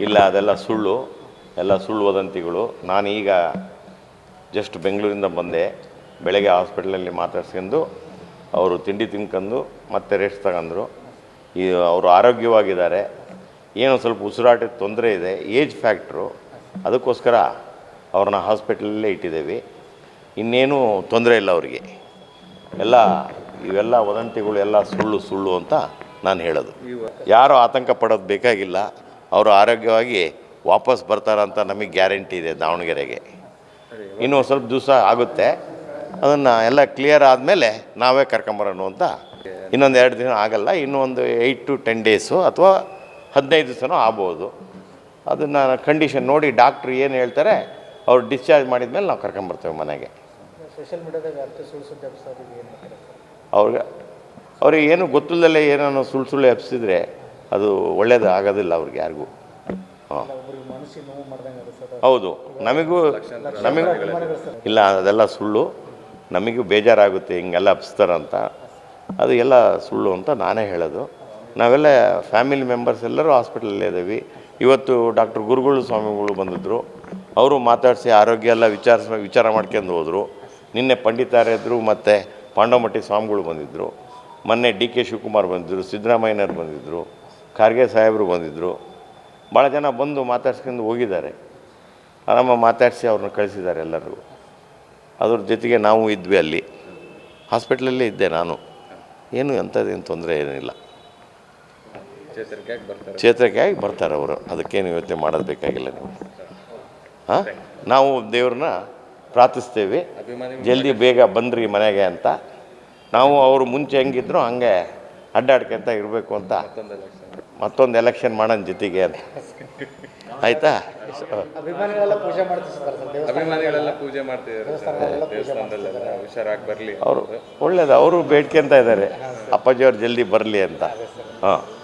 ಇಲ್ಲ, ಅದೆಲ್ಲ ಸುಳ್ಳು. ಎಲ್ಲ ಸುಳ್ಳು ವದಂತಿಗಳು. ನಾನೀಗ ಜಸ್ಟ್ ಬೆಂಗಳೂರಿಂದ ಬಂದೆ. ಬೆಳಗ್ಗೆ ಹಾಸ್ಪಿಟ್ಲಲ್ಲಿ ಮಾತಾಡ್ಸ್ಕೊಂಡು ಅವರು ತಿಂಡಿ ತಿನ್ಕೊಂಡು ಮತ್ತೆ ರೆಸ್ಟ್ ತಗೊಂಡ್ರು. ಈ ಅವರು ಆರೋಗ್ಯವಾಗಿದ್ದಾರೆ. ಏನೋ ಸ್ವಲ್ಪ ಉಸಿರಾಟದ ತೊಂದರೆ ಇದೆ. Age factor. ಅದಕ್ಕೋಸ್ಕರ ಅವ್ರನ್ನ ಹಾಸ್ಪಿಟ್ಲಲ್ಲೇ ಇಟ್ಟಿದ್ದೇವೆ. ಇನ್ನೇನು ತೊಂದರೆ ಇಲ್ಲ ಅವರಿಗೆ. ಎಲ್ಲ ಇವೆಲ್ಲ ವದಂತಿಗಳು, ಎಲ್ಲ ಸುಳ್ಳು ಸುಳ್ಳು ಅಂತ ನಾನು ಹೇಳೋದು. ಯಾರು ಆತಂಕ ಪಡೋದು ಬೇಕಾಗಿಲ್ಲ. ಅವರು ಆರೋಗ್ಯವಾಗಿ ವಾಪಸ್ ಬರ್ತಾರಂತ ನಮಗೆ ಗ್ಯಾರಂಟಿ ಇದೆ ದಾವಣಗೆರೆಗೆ. ಇನ್ನೂ ಸ್ವಲ್ಪ ದಿವಸ ಆಗುತ್ತೆ. ಅದನ್ನು ಎಲ್ಲ ಕ್ಲಿಯರ್ ಆದಮೇಲೆ ನಾವೇ ಕರ್ಕೊಂಬರೋಣ ಅಂತ. ಇನ್ನೊಂದು ಎರಡು ದಿನ ಆಗಲ್ಲ ಇನ್ನೂ ಒಂದು ಏಯ್ಟ್ ಟು ಟೆನ್ ಡೇಸು ಅಥವಾ ಹದಿನೈದು ದಿವಸನೂ ಆಗ್ಬೋದು. ಅದನ್ನು ಕಂಡೀಷನ್ ನೋಡಿ ಡಾಕ್ಟ್ರು ಏನು ಹೇಳ್ತಾರೆ ಅವ್ರು ಡಿಸ್ಚಾರ್ಜ್ ಮಾಡಿದ್ಮೇಲೆ ನಾವು ಕರ್ಕೊಂಬರ್ತೇವೆ ಮನೆಗೆ. ಅವ್ರಿಗೆ ಅವ್ರಿಗೆ ಏನು ಗೊತ್ತಿಲ್ಲದಲ್ಲೇ ಏನೋ ಸುಳ್ಳು ಸುಳ್ಳು ಎಬ್ಸಿದ್ರೆ ಅದು ಒಳ್ಳೇದು ಆಗೋದಿಲ್ಲ ಅವ್ರಿಗೆ ಯಾರಿಗೂ. ಹಾಂ. ಹೌದು. ನಮಗೂ ನಮಗೂ ಇಲ್ಲ, ಅದೆಲ್ಲ ಸುಳ್ಳು. ನಮಗೂ ಬೇಜಾರಾಗುತ್ತೆ ಹಿಂಗೆಲ್ಲ ಅಂತ. ಅದು ಎಲ್ಲ ಸುಳ್ಳು ಅಂತ ನಾನೇ ಹೇಳೋದು. ನಾವೆಲ್ಲ ಫ್ಯಾಮಿಲಿ ಮೆಂಬರ್ಸ್ ಎಲ್ಲರೂ ಹಾಸ್ಪಿಟಲಲ್ಲೇ ಇದ್ದೀವಿ. ಇವತ್ತು ಡಾಕ್ಟರ್ ಗುರುಗಳು ಸ್ವಾಮಿಗಳು ಬಂದಿದ್ದರು ಅವರು ಮಾತಾಡಿಸಿ ಆರೋಗ್ಯ ಎಲ್ಲ ವಿಚಾರಿಸ, ವಿಚಾರ ಮಾಡ್ಕೊಂಡು ಹೋದರು. ನಿನ್ನೆ ಪಂಡಿತಾರ್ಯದ್ರು ಮತ್ತು ಪಾಂಡವಮಟ್ಟಿ ಸ್ವಾಮಿಗಳು ಬಂದಿದ್ದರು ಮೊನ್ನೆ ಡಿ ಕೆ ಶಿವಕುಮಾರ್ ಬಂದಿದ್ದರು ಸಿದ್ದರಾಮಯ್ಯನವ್ರು ಬಂದಿದ್ದರು ಖಾರ್ಗೆ ಸಾಹೇಬರು ಬಂದಿದ್ದರು ಭಾಳ ಜನ ಬಂದು ಮಾತಾಡ್ಸ್ಕೊಂಡು ಹೋಗಿದ್ದಾರೆ. ಆರಾಮ ಮಾತಾಡಿಸಿ ಅವ್ರನ್ನ ಕಳಿಸಿದ್ದಾರೆ ಎಲ್ಲರಿಗೂ ಅದ್ರ ಜೊತೆಗೆ ನಾವು ಇದ್ವಿ ಅಲ್ಲಿ. ಹಾಸ್ಪಿಟ್ಲಲ್ಲೇ ಇದ್ದೆ ನಾನು. ಏನು ಎಂಥದ್ದೇನು ತೊಂದರೆ ಏನಿಲ್ಲ. ಚೇತರಿಕೆ ಆಗಿ ಬರ್ತಾರೆ ಅವರು? ಅದಕ್ಕೇನು ಯೋಚನೆ ಮಾಡೋದು ಬೇಕಾಗಿಲ್ಲ ನೀವು. ಹಾಂ? ನಾವು ದೇವ್ರನ್ನ ಪ್ರಾರ್ಥಿಸ್ತೇವೆ. ಜಲ್ದಿ ಬೇಗ ಬಂದ್ರಿ ಮನೆಗೆ ಅಂತ. ನಾವು ಅವರು ಮುಂಚೆ ಹೆಂಗಿದ್ರು ಹಂಗೆ ಅಡ್ಡಾಡ್ಕೊಂತ ಇರಬೇಕು ಅಂತ. ಮತ್ತೊಂದು ಎಲೆಕ್ಷನ್ ಮಾಡೋಣ ಜೊತೆಗೆ ಅಂತ. ಆಯಿತಾ? ಅಭಿಮಾನಿಗಳೆಲ್ಲ ಪೂಜೆ ಮಾಡ್ತಿದ್ದಾರೆ ಬರಲಿ ಅವರು ಒಳ್ಳೇದು ಅವರು ಬೇಡ್ಕೊಂತ ಇದ್ದಾರೆ. ಅಪ್ಪಾಜಿ ಅವ್ರು ಜಲ್ದಿ ಬರಲಿ ಅಂತ. ಹಾಂ.